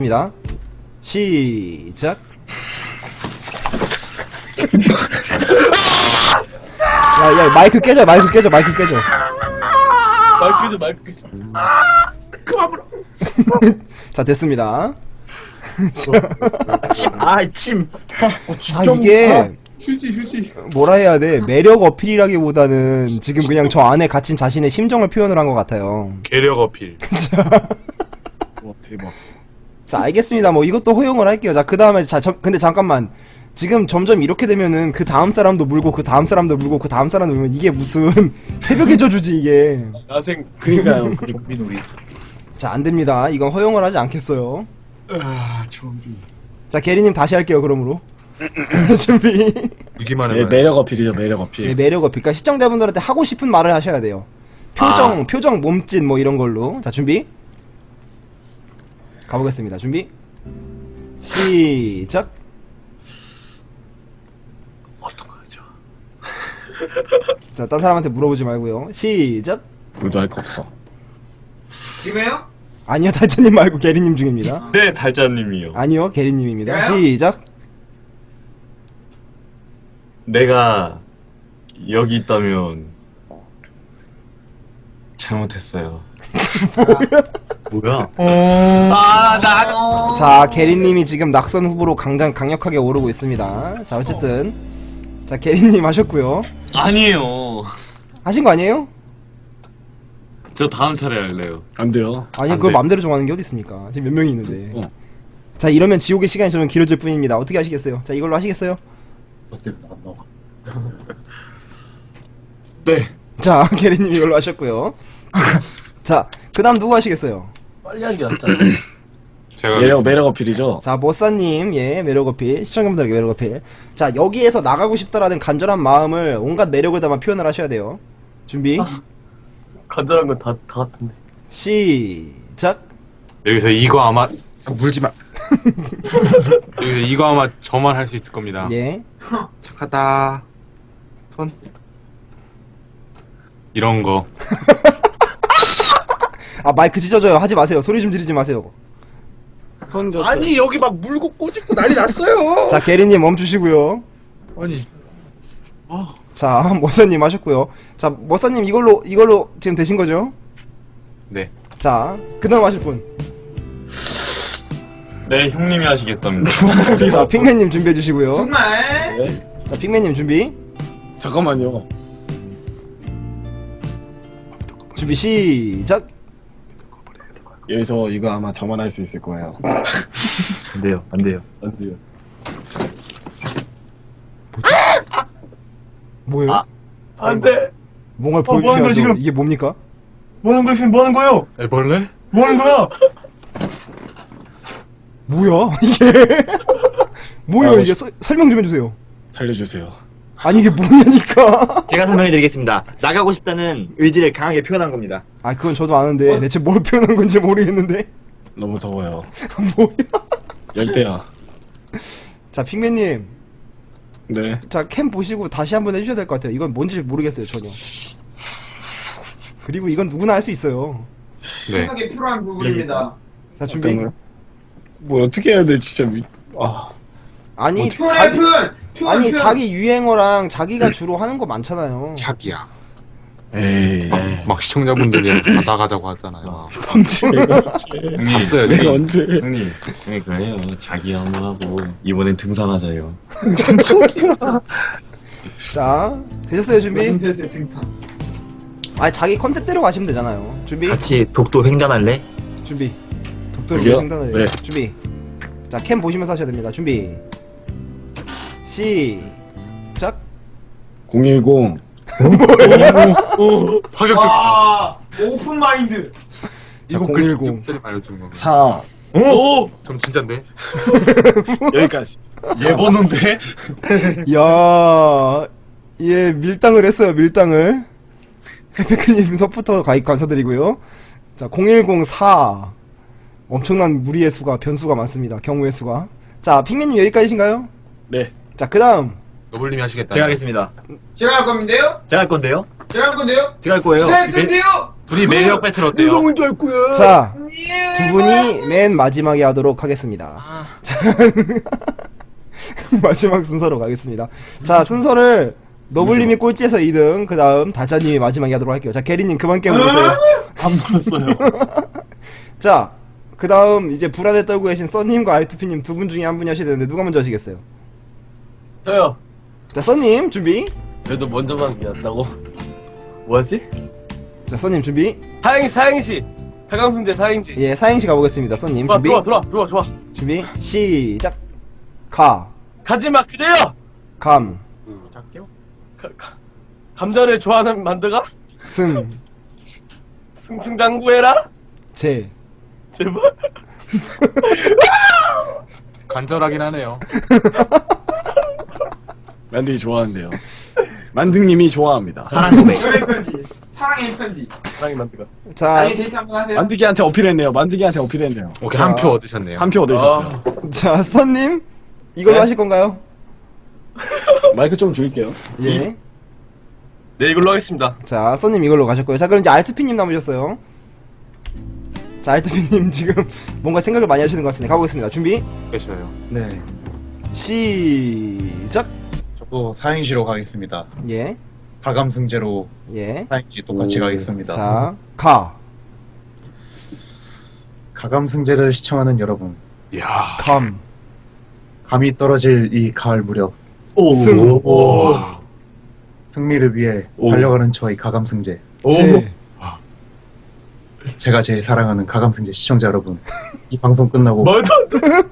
입니다. 시작. 야, 야, 마이크 깨져, 마이크 깨져, 마이크 깨져. 마이크 끄죠 마이크 끄죠 그만 불어 자, 됐습니다. 아침 아, 이게, 휴지 휴지 뭐라 해야 돼. 매력 어필이라기보다는 지금 그냥 저 안에 갇힌 자신의 심정을 표현을 한 것 같아요. 계력 어필. 와 대박 자, 알겠습니다. 뭐 이것도 허용을 할게요. 자, 그 다음에, 자, 저- 근데 잠깐만. 지금 점점 이렇게 되면은 그 다음 사람도 물고 그 다음 사람도 물고 그 다음 사람도 물면 이게 무슨 새벽의 저주지 이게. 야생 그니까요 좀비 놀이 자, 안 됩니다. 이건 허용을 하지 않겠어요. 아 좀비 자, 게리님 다시 할게요, 그러므로. 준비. 네, 해봐요. 매력 어필이죠 매력 어필 네, 매력 어필. 그러니까 시청자분들한테 하고 싶은 말을 하셔야 돼요. 표정, 표정, 몸짓 뭐 이런 걸로. 자, 준비. 가보겠습니다. 준비. 시작. 어떤 거죠 자, 딴 사람한테 물어보지 말고요. 시작. 불도 할 거 없어 지금요? 아니요, 달짜님 말고 게리님 중입니다. 네, 달자님이요. 아니요, 게리님입니다. 시작. 내가 여기 있다면 잘못했어요. 뭐야? 자, 게리님이 지금 낙선 후보로 강장 강력하게 오르고 있습니다. 자, 어쨌든. 자, 게리님 하셨고요. 아니에요. 하신 거 아니에요? 저 다음 차례 할래요. 안 돼요 아니, 안 그걸 돼. 맘대로 정하는 게 어디 있습니까? 지금 몇 명이 있는데. 어. 자, 이러면 지옥의 시간이 좀 길어질 뿐입니다. 어떻게 하시겠어요? 자, 이걸로 하시겠어요? 네. 자, 게리님 이걸로 하셨고요. 자, 그 다음 누구 하시겠어요? 빨리 하는 게 낫잖아 제가 매력 매력 어필이죠 자, 머싸님, 예, 매력 어필. 시청자분들에게 매력 어필. 자, 여기에서 나가고 싶다라는 간절한 마음을 온갖 매력을 담아 표현을 하셔야 돼요. 준비. 간절한 건 다 다 같은데 시작. 여기서 이거 아마 물지 마. 여기서 이거 아마 저만 할 수 있을 겁니다. 예. 착하다. 손. 이런 거. 아, 마이크 찢어져요. 하지 마세요. 소리 좀 지르지 마세요. 손 줬어 아니 여기 막 물고 꼬집고 난리 났어요. 자, 게리님 멈추시고요. 아니 자, 머싸님 하셨고요. 자, 머싸님 이걸로, 이걸로 지금 되신 거죠? 네. 자, 그 다음 하실 분. 네 형님이 하시겠답니다. 자, 핑맨님 준비해 주시고요. 정말? 자, 핑맨님 준비. 잠깐만요 준비 시작. 여기서 이거 아마 저만 할 수 있을 거예요 안 돼요, 안 돼요. 안 돼요 뭐예요? 아. 안 돼 뭔가를 뭐 하는 거야, 보여주셔야죠. 지금? 이게 뭡니까? 뭐 하는 거야 지금 뭐 하는 거예요 애벌레? 뭐 하는 거야 뭐야? 이게 뭐예요? 아, 이게 서- 설명 좀 해주세요. 살려주세요 아니 이게 뭐냐니까. 제가 설명해 드리겠습니다. 나가고 싶다는 의지를 강하게 표현한 겁니다. 아 그건 저도 아는데 대체 뭘 표현한 건지 모르겠는데. 너무 더워요 뭐야? 열대야 자 핑맨님, 네 자 캠 보시고 다시 한번 해주셔야 될 것 같아요. 이건 뭔지 모르겠어요 전혀. 그리고 이건 누구나 할 수 있어요. 네. 분석에 필요한 부분입니다. 자 준비. 어떤 거요? 뭐 어떻게 해야 돼 진짜 미... 아 아니 표현의 자기 표현! 아니 표현. 자기 유행어랑 자기가 주로 하는 거 많잖아요. 자기야. 에이 막, 막 시청자분들이 다 나가자고 하잖아요. 언제 내가 언제 봤어요, 내가 지금. 언제 형님, 형님 그래요. 자기 한번 하고 이번엔 등산하자요. 자 되셨어요 준비? 증상. 아니 자기 컨셉대로 가시면 되잖아요. 준비. 같이 독도 횡단할래? 준비. 독도를 생단을 해요. 네. 준비. 자, 캠 보시면서 하셔야 됩니다. 준비. 시작. 010 파격적. 와, 오픈 마인드. 자, 010. 를 알려주는 거. 4 오! 좀 진짠데? 여기까지 얘 번호인데? 야, 예, 밀당을 했어요, 밀당을. 페페크님 서부터 가입 감사드리고요. 자, 0104. 엄청난 무리의 수가, 변수가 많습니다. 경우의 수가. 자, 핑맨님 여기까지신가요? 네 자, 그 다음. 너블님이 하시겠다. 제가 하겠습니다. 제가 할 건데요? 제가 할 건데요? 제가 할 건데요? 제가 할 거예요. 제가 할 건데요? 둘이 매력 배틀 어때요? 할 거야. 자, 두 분이 맨 마지막에 하도록 하겠습니다. 자, 마지막 순서로 가겠습니다. 자, 순서를 너블님이 꼴찌에서 2등, 그 다음 다짜님이 마지막에 하도록 할게요. 자, 게리님 그만 깨물으세요. 안 물었어요. 자, 그 다음 이제 불안에 떨고 계신 써님과 알투피님 두 분 중에 한 분이 하셔야 되는데 누가 먼저 하시겠어요? 저요. 자, 써님 준비. 그래도 먼저만 이었다고. 뭐였지? 자, 써님 준비. 사행시 사행시. 가강승제 사행시. 예, 사행시 가보겠습니다. 써님 좋아 준비. 좋아 좋아 좋아 좋아. 준비. 시작. 가, 가지마 그대여. 감, 가, 가, 감자를 좋아하는 만드가 승, 승승장구해라. 제. 제발. 간절하긴 하네요. 만드기 좋아하는데요. 만등님이 좋아합니다. 사랑 고백. 노래 편지. 사랑의 편지. 사랑이 만드가. 자, 아니 데이트 한번 하세요. 만드기한테 어필했네요. 만드기한테 어필했네요. 오케이 한 표 얻으셨네요. 한 표 얻으셨어요. 자, 써님 이걸로 네? 하실 건가요? 마이크 좀 줄게요. 예. 네 이걸로 하겠습니다. 자, 써님 이걸로 가셨고요. 자, 그럼 이제 알투피님 남으셨어요. 자, 알투피님 지금 뭔가 생각을 많이 하시는 것 같은데 가보겠습니다. 준비. 계셔요. 네, 시작. 저도 사행시로 가겠습니다. 예, 가감승제로 예. 사행시 똑같이 가겠습니다. 자, 가, 가감승제를 시청하는 여러분, 이야. 감, 감이 떨어질 이 가을 무렵 승, 와. 승리를 위해 오. 달려가는 저희 가감승제. 제. 제가 제일 사랑하는 가감승제 시청자 여러분, 이 방송 끝나고 말도 안 돼.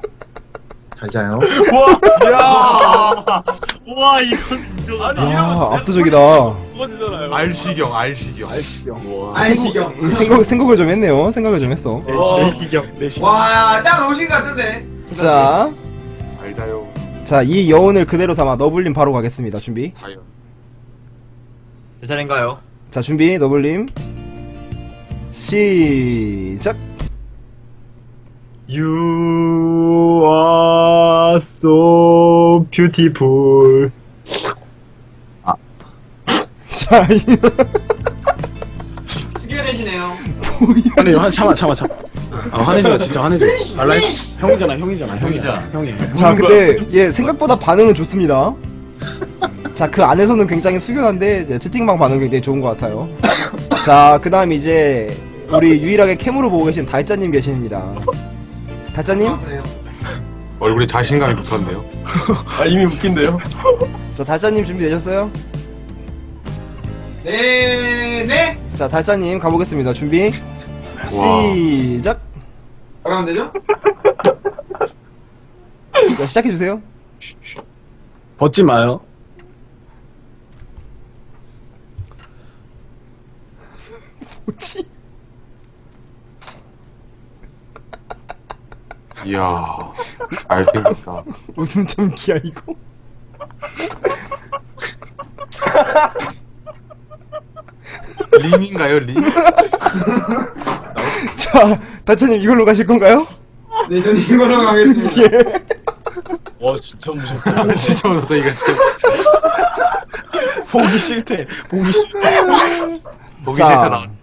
잘 자요. 우와 이건 좀 아니 야, 이러면 압도적이다. 죽어지잖아요. 알시경 알시경. 안시경. 생각, 생각을 좀 했네요. 생각을 좀 했어. 와, 짱 오신 것 같은데. 자, 알자요. 자, 이 여운을 그대로 담아 너블님 바로 가겠습니다. 준비. 과연. 제 차례인가요? 자, 준비. 너블님. 시작. You are so beautiful. 자, 이- 수결해지네요. 아니, 한 참아, 참아, 참아. 아, 화내지 마, 진짜 화내지 마. 알라 형이잖아, 형이잖아, 형이잖아. 형이. 자, 근데 얘 생각보다 반응은 좋습니다. 자, 그 안에서는 굉장히 숙연한데 이제 채팅방 반응 굉장히 좋은 것 같아요. 자, 그 다음 이제 우리 유일하게 캠으로 보고 계신 달짜님 계십니다. 달짜님? 얼굴에 자신감이 붙었네요. 아 이미 웃긴데요. 자, 달짜님 준비되셨어요? 네, 네. 자, 달짜님 가보겠습니다. 준비. 시작. 뭐라면 되죠? 자, 시작해주세요. 벗지 마요. 뭐지? 이야. 알생겼다. 웃음 참기야, 이거. 링인가요 링? 자, 달짜님 이걸로 가실 건가요? 네, 저는 이걸로 가겠습니다. 예. 와 진짜 무섭다. 진짜 무섭다 이거 진짜. 보기 싫대. 보기 싫대. 보기 자. 싫다 나왔다.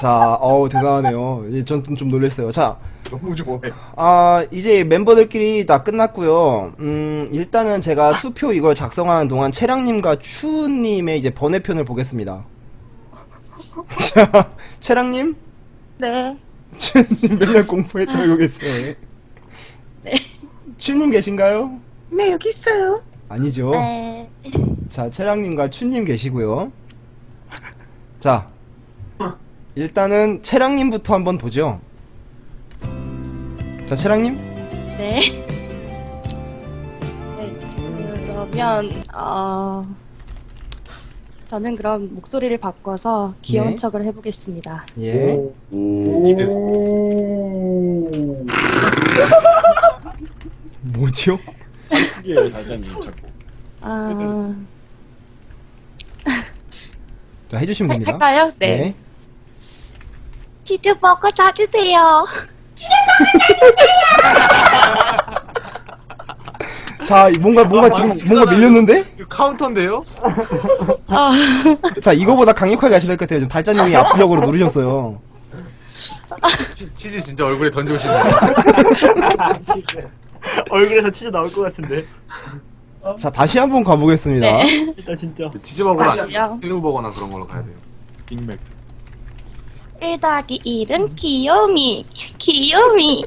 자, 어우, 대단하네요. 예, 전좀 좀 놀랬어요. 자, 너무 좋아해. 아, 이제 멤버들끼리 다 끝났고요. 음, 일단은 제가 투표 이걸 작성하는 동안 채랑님과 추님의 이제 번외편을 보겠습니다. 자, 채랑님? 네. 추님 맨날 공포에 떨고 계세요. 네. 추님 계신가요? 네, 여기 있어요. 아니죠. 네. 자, 채랑님과 추님 계시고요. 자, 일단은 채랑님부터 한번 보죠. 자, 채랑님? 네. 네, 그러면, 어, 저는 그럼 목소리를 바꿔서 귀여운 네. 척을 해보겠습니다. 예. 뭐죠? 이게 달자님 자꾸. 아, 자, 해주시면 할- 됩니다. 할까요? 네. 치즈 버거 사주세요. 자, 뭔가, 뭔가 지금, 뭔가 밀렸는데? 이거 카운터인데요? 아, 자, 이거보다 강력하게 하셔야 될 것 같아요. 지금 달짜님이 압력으로 누르셨어요. 치, 치즈 진짜 얼굴에 던지고 싶네. 얼굴에서 치즈 나올 것 같은데. 자, 다시 한번 가보겠습니다. 네. 진짜 진짜. 치즈 버거나 다시요. 새우 버거나 그런 걸로 가야 돼요. 빅맥. 1 더하기 1은 귀요미. 귀요미.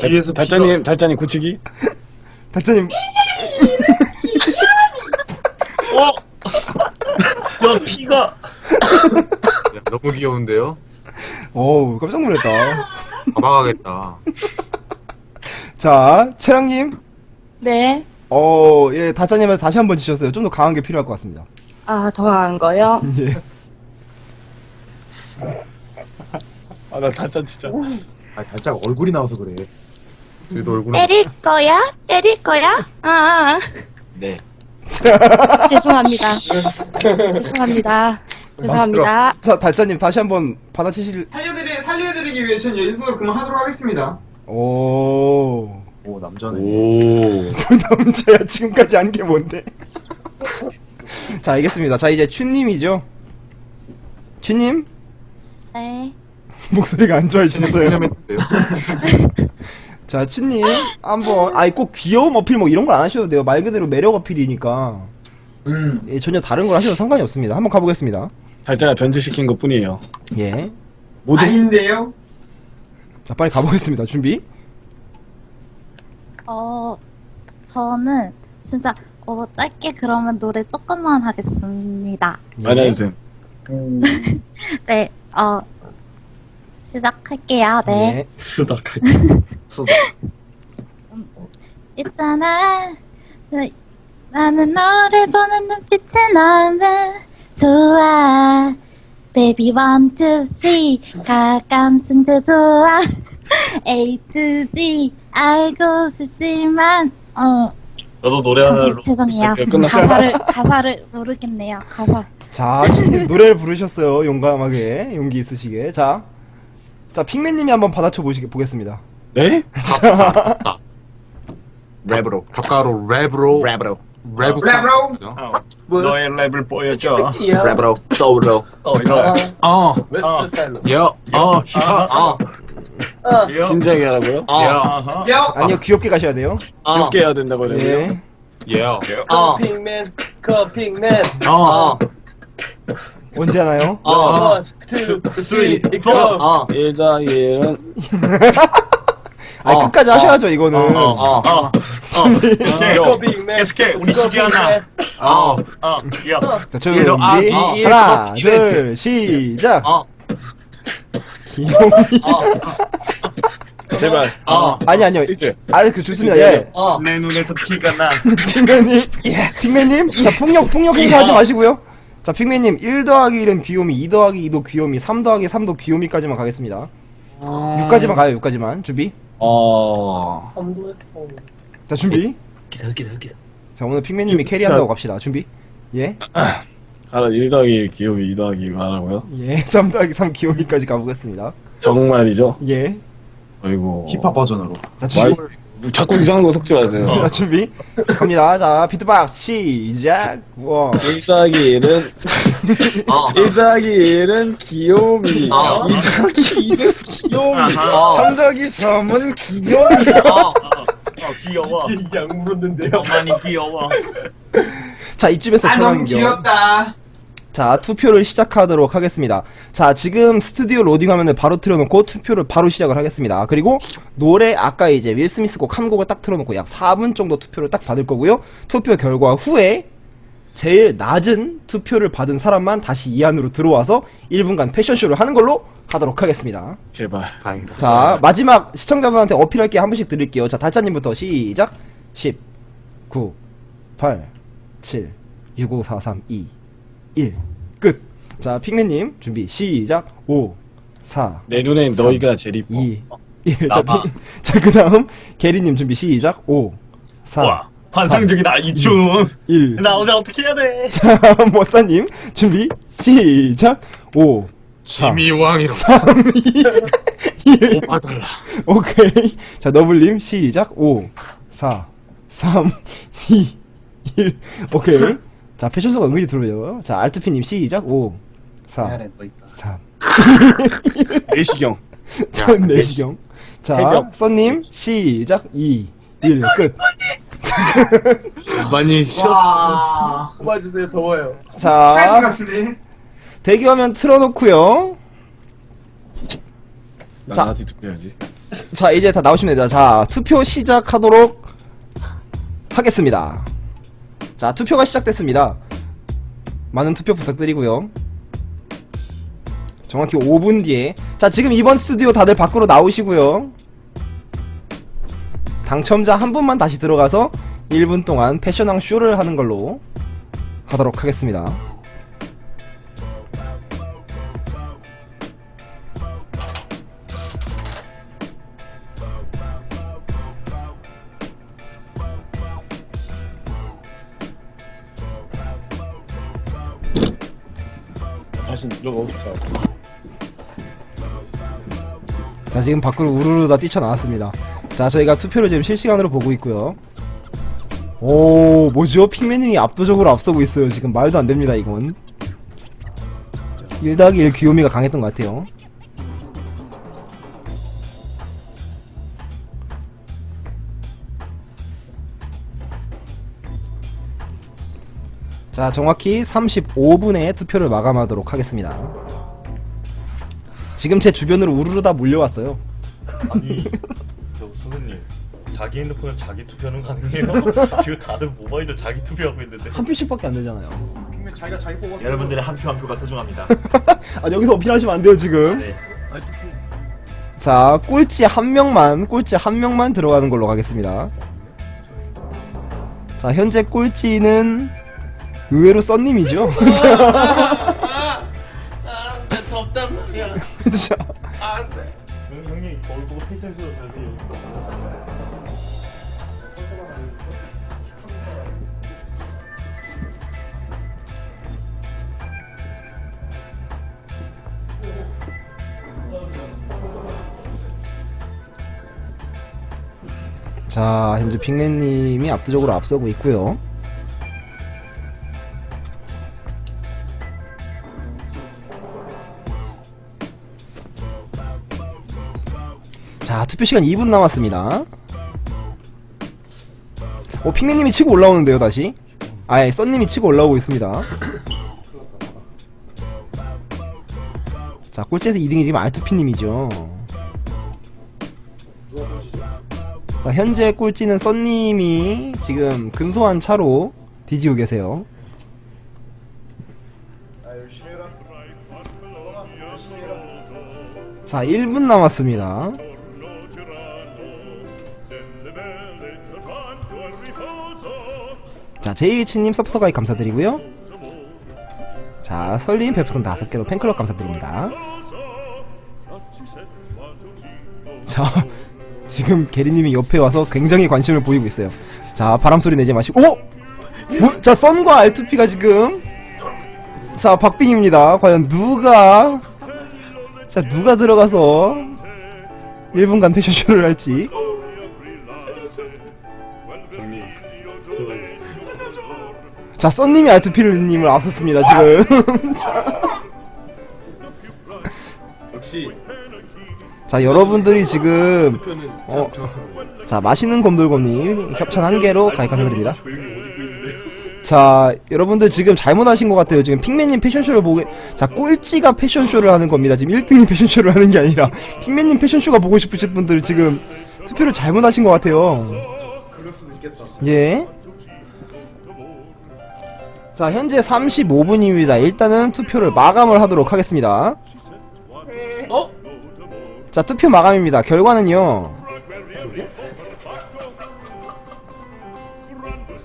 뒤에서 달짜님 달짜님 굳히기. 달짜님, 저 피가 야, 너무 귀여운데요? 어우, 깜짝 놀랐다. 가방하겠다. 자, 채랑님, 네. 어, 예, 달짜님한테 다시 한 번 지셨어요. 좀 더 강한 게 필요할 것 같습니다. 아, 더 강한 거요? 예. 아나 달짜 진짜. 아, 달짝 얼굴이 나와서 그래. 저희도 얼굴은 때릴 거야? 때릴 거야? 아, 네. 죄송합니다. 죄송합니다. 죄송합니다. 자, 달짜님 다시 한 번 받아치실, 살려드리, 살려드리기 위해 전 일부러 그만하도록 하겠습니다. 오. 오, 남자네. 오. 남자야, 지금까지 한 게 뭔데? 자, 알겠습니다. 자, 이제 춘님이죠. 춘님? 네. 목소리가 안 좋아지셨어요. 자, 춘님, 한번, 아이, 꼭 귀여움 어필 뭐 이런 걸 안 하셔도 돼요. 말 그대로 매력 어필이니까. 음. 예, 전혀 다른 걸 하셔도 상관이 없습니다. 한번 가보겠습니다. 달짜가 변제시킨 것 뿐이에요. 예. 모두 아닌데요? 자, 빨리 가보겠습니다. 준비. 어, 저는 진짜 어, 짧게 그러면 노래 조금만 하겠습니다. 많이 해주세요. 네, 어, 시작할게요. 네. 쓰닥할. 있잖아. 나- 나는 너를 보는 눈빛이 너무 좋아. Baby one two three 가감승도 좋아. A to Z 알고 싶지만 어 저도 노래 하나 잠시 죄송해요. 오케이, 끝났어. 가사를 가사를 모르겠네요. 가사. 자, 노래를 부르셨어요. 용감하게. 용기 있으시게. 자. 자, 핑맨님이 한번 받아쳐 보시, 보겠습니다. 네? 랩으로. 닭가루 랩으로 랩으로. 랩으로 랩으로? 너의 랩을 보여줘 랩으로. 소울로. 어 이거 어, 웨스트 스타일로 여, 어, 힙합, 어, 진지하게 하라고요? 어, 아하 야! 아니요, 귀엽게 가셔야 돼요. 어. 귀엽게 해야 된다고 그래요? 예. 예, 어. 커핑맨 커핑맨 어, 언제 하나요? 어. 원, 투, 쓰리, 포 어. 일자일은 아니, 어. 끝까지 하셔야죠, 이거는. 어. 어. 커핑맨 계속해 우리 시기 하나 어, 자, 준비. 일도 아, 이, 이, 하나, 이, 둘, 시작. 어. 귀여움이. 제발. 어. 아니, 아니요. 이제 아, 그 좋습니다. 예. 어. 내 눈에서 피가 나 핑맨님. 핑맨님. 자, 폭력, 폭력 행사하지 마시고요. 자, 핑맨님. 1 더하기 1은 귀요미, 2 더하기 2도 귀요미, 3 더하기 3도 귀요미까지만 가겠습니다. 6까지만 가요, 6까지만. 준비. 어. 자, 준비. 기사 기사 기사. 자, 오늘 핑맨님이 캐리한다고 갑시다. 준비. 예. 알아 1 더하기 기억이 2 더하기 하라고요? 예. 3 더하기 3 귀요미까지 가보겠습니다. 정말이죠? 예. 아이고. 힙합 버전으로. 자, 준비. 말, 자꾸 이상한 거 섞지 마세요. 자, 준비. 갑니다. 자, 비트박스 시작. 와. 1 더하기 1은 어. 1 더하기 1은 귀요미 어. 2 더하기 2는 귀요미 어. 3 더하기 3은 귀요미 어. 어 귀여워 약 물었는데요. 많이 귀여워 자, 이쯤에서 아, 너무 최강경. 귀엽다. 자, 투표를 시작하도록 하겠습니다. 자, 지금 스튜디오 로딩 화면을 바로 틀어놓고 투표를 바로 시작을 하겠습니다. 그리고 노래 아까 이제 윌 스미스 곡 한 곡을 딱 틀어놓고 약 4분 정도 투표를 딱 받을 거고요. 투표 결과 후에 제일 낮은 투표를 받은 사람만 다시 이 안으로 들어와서 1분간 패션쇼를 하는 걸로 하도록 하겠습니다. 제발 다행이다. 자, 마지막 시청자분한테 어필할 게 한 분씩 드릴게요. 자, 달짜님부터 시작. 10, 9, 8, 7, 6, 5, 4, 3, 2, 1. 끝. 자, 핑맨님 준비 시작. 5, 4, 내 눈엔 너희가 제일 이뻐 2, 1. 자, 나봐. 핑, 자, 그 다음 게리님 준비 시작. 5, 4, 와 환상적이다 이춤 1. 나 어제 어떻게 해야 돼 자, 머싸님 준비 시작. 5, 지미 왕이로. 3, 2, 1. 봐달라. 오케이. 자, 너블님, 시작. 5, 4, 3, 2, 1. 오케이. 자, 패션소가 은근히 들어요. 자, 알트피님, 시작. 5, 4, 3. 내시경. 자, 내시경. 자, 새벽. 써님, 시작. 2, 1. 끝. 많이 쉬었어. 와. 뽑아주세요 더워요 자. 대기화면 틀어놓고요 자. 나한테 투표해야지. 자, 이제 다 나오시면 됩니다. 자, 투표 시작하도록 하겠습니다. 자, 투표가 시작됐습니다. 많은 투표 부탁드리고요. 정확히 5분 뒤에. 자, 지금 이번 스튜디오 다들 밖으로 나오시고요. 당첨자 한 분만 다시 들어가서 1분 동안 패션왕 쇼를 하는 걸로 하도록 하겠습니다. 자 지금 밖으로 우르르 다 뛰쳐나왔습니다. 자 저희가 투표를 지금 실시간으로 보고 있고요. 오 뭐죠? 핑맨님이 압도적으로 앞서고 있어요. 지금 말도 안 됩니다 이건. 1 더하기 1 귀요미가 강했던 것 같아요. 자 정확히 35분에 투표를 마감하도록 하겠습니다 지금 제 주변으로 우르르 다 몰려왔어요 아니 저 선생님 자기 핸드폰에 자기 투표는 가능해요? 지금 다들 모바일로 자기 투표하고 있는데 한 표씩밖에 안 되잖아요. 여러분들의 한 표 한 표가 소중합니다. 아 여기서 어필하시면 안 돼요 지금. 네. 자 꼴찌 한 명만 꼴찌 한 명만 들어가는 걸로 가겠습니다. 자 현재 꼴찌는 의외로 썬님이죠. 말이야 자, 안돼 형님 거울 보고 패션쇼 하세요 자 현재 빅맨님이 압도적으로 앞서고 있고요. 자 투표 시간 2분 남았습니다. 어 핑맨님이 치고 올라오는데요 다시. 아예 썬님이 치고 올라오고 있습니다. 자 꼴찌에서 2등이 지금 알투피님이죠. 자, 현재 꼴찌는 썬님이 지금 근소한 차로 뒤지고 계세요. 자, 1분 남았습니다. 자, JH님 서포터 가입 감사드리고요. 자, 설림 별풍선 5개로 팬클럽 감사드립니다. 자, 지금 게리님이 옆에 와서 굉장히 관심을 보이고 있어요. 자, 바람소리 내지 마시고, 오! 뭐, 자, 썬과 알투피가 지금, 자, 박빙입니다. 과연 누가, 자, 누가 들어가서 1분간 패션쇼를 할지. 자, 썬님이 알투피님을 앞섰습니다, 지금. 역시 자, 여러분들이 지금, 어. 정확합니다 자, 맛있는 곰돌곰님, 협찬 한 개로 가입 감사드립니다. 자, 여러분들 지금 잘못하신 것 같아요. 지금 핑맨님 패션쇼를 보게, 자, 꼴찌가 패션쇼를 하는 겁니다. 지금 1등이 패션쇼를 하는 게 아니라, 핑맨님 패션쇼가 보고 싶으신 분들 지금 투표를 잘못하신 것 같아요. 그럴 수도 있겠다 예. 자, 현재 35분입니다. 일단은 투표를 마감을 하도록 하겠습니다. 어? 자, 투표 마감입니다. 결과는요.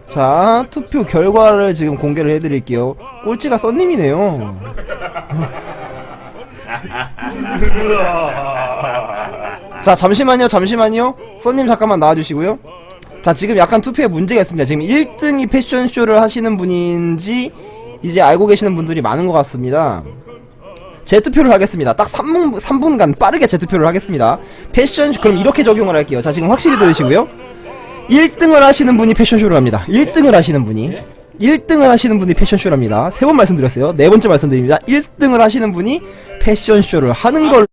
자, 투표 결과를 지금 공개를 해드릴게요. 꼴찌가 썬님이네요. 자, 잠시만요, 잠시만요. 썬님 잠깐만 나와주시고요. 자, 지금 약간 투표에 문제가 있습니다. 지금 1등이 패션쇼를 하시는 분인지 이제 알고 계시는 분들이 많은 것 같습니다. 재투표를 하겠습니다. 딱 3분, 3분간 빠르게 재투표를 하겠습니다. 패션쇼, 그럼 이렇게 적용을 할게요. 자, 지금 확실히 들으시고요. 1등을 하시는 분이 패션쇼를 합니다. 1등을 하시는 분이. 1등을 하시는 분이 패션쇼를 합니다. 세 번 말씀드렸어요. 네 번째 말씀드립니다. 1등을 하시는 분이 패션쇼를 하는 걸